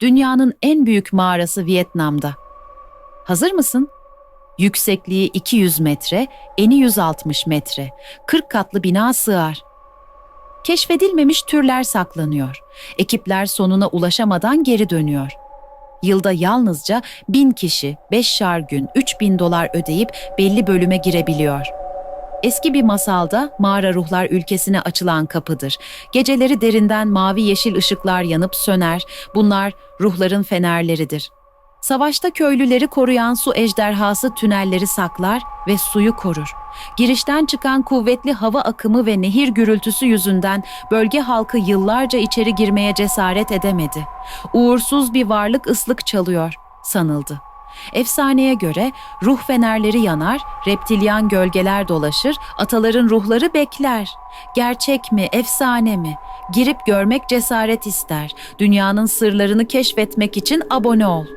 Dünyanın en büyük mağarası Vietnam'da. Hazır mısın? Yüksekliği 200 metre, eni 160 metre. 40 katlı bina sığar. Keşfedilmemiş türler saklanıyor. Ekipler sonuna ulaşamadan geri dönüyor. Yılda yalnızca bin kişi 5 şar gün 3000 dolar ödeyip belli bölüme girebiliyor. Eski bir masalda mağara ruhlar ülkesine açılan kapıdır. Geceleri derinden mavi yeşil ışıklar yanıp söner. Bunlar ruhların fenerleridir. Savaşta köylüleri koruyan su ejderhası tünelleri saklar ve suyu korur. Girişten çıkan kuvvetli hava akımı ve nehir gürültüsü yüzünden bölge halkı yıllarca içeri girmeye cesaret edemedi. Uğursuz bir varlık ıslık çalıyor sanıldı. Efsaneye göre ruh fenerleri yanar, reptilyan gölgeler dolaşır, ataların ruhları bekler. Gerçek mi, efsane mi? Girip görmek cesaret ister. Dünyanın sırlarını keşfetmek için abone ol.